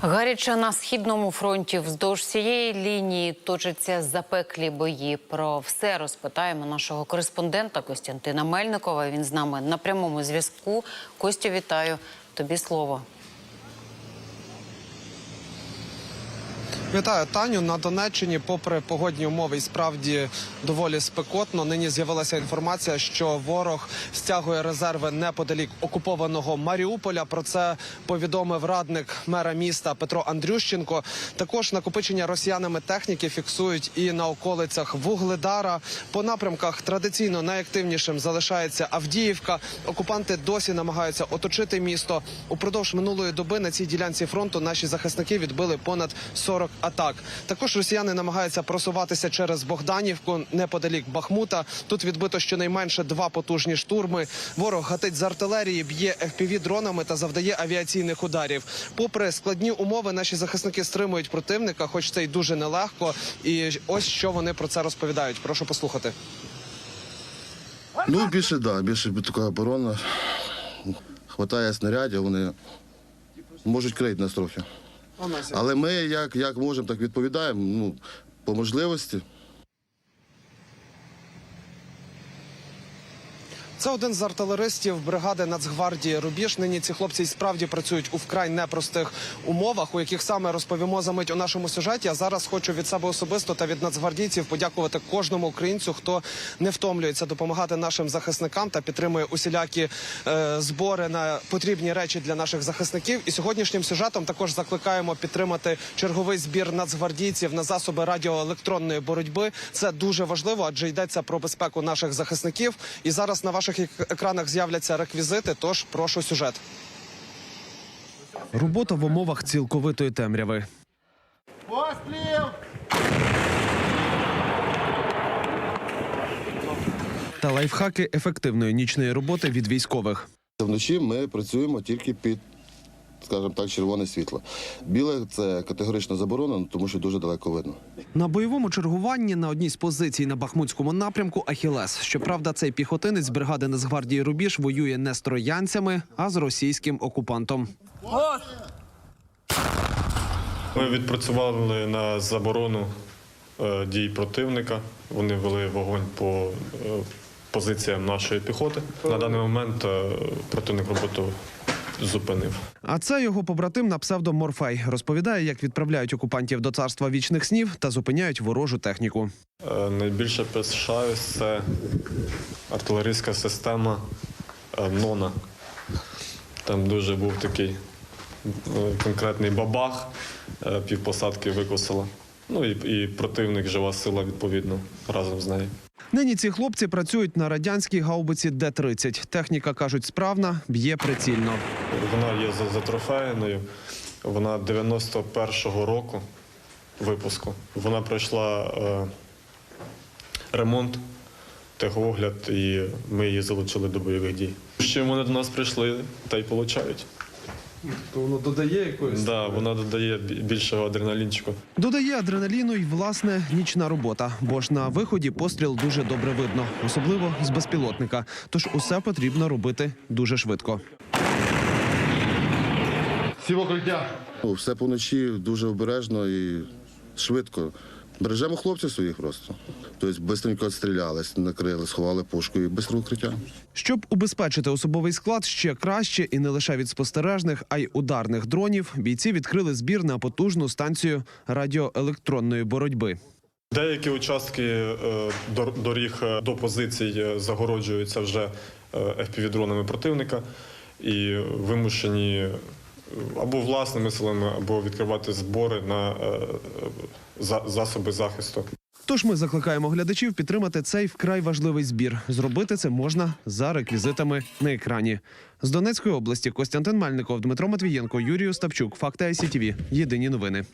Гаряче на східному фронті вздовж цієї лінії точаться запеклі бої. Про все розпитаємо нашого кореспондента Костянтина Мельникова. Він з нами на прямому зв'язку. Костю, вітаю. Тобі слово. Вітаю Таню на Донеччині. Попри погодні умови, і справді доволі спекотно. Нині з'явилася інформація, що ворог стягує резерви неподалік окупованого Маріуполя. Про це повідомив радник мера міста Петро Андрющенко. Також накопичення росіянами техніки фіксують і на околицях Вугледара. По напрямках традиційно найактивнішим залишається Авдіївка. Окупанти досі намагаються оточити місто. Упродовж минулої доби на цій ділянці фронту наші захисники відбили понад 40 атак. Також росіяни намагаються просуватися через Богданівку неподалік Бахмута. Тут відбито щонайменше два потужні штурми. Ворог гатить з артилерії, б'є fpv дронами та завдає авіаційних ударів. Попри складні умови, наші захисники стримують противника, хоч це й дуже нелегко. І ось що вони про це розповідають. Прошу послухати. Ну, більше, да, більше така оборона. Хватає снарядів, вони можуть крити нас трохи. Але ми як, як можемо, так відповідаємо. Ну, по можливості. Це один з артилеристів бригади Нацгвардії Рубіж. Нині ці хлопці й справді працюють у вкрай непростих умовах, у яких саме розповімо за мить у нашому сюжеті. А зараз хочу від себе особисто та від нацгвардійців подякувати кожному українцю, хто не втомлюється допомагати нашим захисникам та підтримує усілякі е, збори на потрібні речі для наших захисників. І сьогоднішнім сюжетом також закликаємо підтримати черговий збір нацгвардійців на засоби радіоелектронної боротьби. Це дуже важливо, адже йдеться про безпеку наших захисників. І зараз на ваших ек- екранах з'являться реквізити. Тож прошу сюжет. Робота в умовах цілковитої темряви. Та лайфхаки ефективної нічної роботи від військових. Вночі ми працюємо тільки під, скажімо так, червоне світло. Біле це категорично заборонено, тому що дуже далеко видно. На бойовому чергуванні на одній з позицій на Бахмутському напрямку Ахілес. Щоправда, цей піхотинець бригади Нацгвардії Рубіж воює не з троянцями, а з російським окупантом. Ми відпрацювали на заборону е, дій противника. Вони вели вогонь по е, позиціям нашої піхоти. На даний момент е, противник роботу зупинив. А це його побратим на псевдо Морфей розповідає, як відправляють окупантів до царства вічних снів та зупиняють ворожу техніку. Е, Найбільше пишаюсь це артилерійська система е, Нона. Там дуже був такий е, конкретний бабах, е, півпосадки викосила. Ну і, і противник, жива сила, відповідно, разом з нею. Нині ці хлопці працюють на радянській гаубиці Д-30. Техніка кажуть справна, б'є прицільно. Вона є за- затрофеєною. Вона 91-го року випуску. Вона пройшла е, ремонт, техогляд, і ми її залучили до бойових дій. Чим вони до нас прийшли, та й получають. То воно додає якоїсь. Да, вона додає більшого адреналінчику. Додає адреналіну й власне нічна робота, бо ж на виході постріл дуже добре видно, особливо з безпілотника. Тож усе потрібно робити дуже швидко. Ну, все поночі дуже обережно і швидко. Бережемо хлопців своїх просто. Тобто швидко відстрілялись, накрили, сховали пушку і швидко укриття. Щоб убезпечити особовий склад ще краще і не лише від спостережних, а й ударних дронів, бійці відкрили збір на потужну станцію радіоелектронної боротьби. Деякі участки е, доріг е, до позицій е, загороджуються вже е, FPV-дронами противника і вимушені або власними силами, або відкривати збори на е, засоби захисту. Тож ми закликаємо глядачів підтримати цей вкрай важливий збір. Зробити це можна за реквізитами на екрані. З Донецької області Костянтин Мальников, Дмитро Матвієнко, Юрій Остапчук. Факти ICTV. Єдині новини.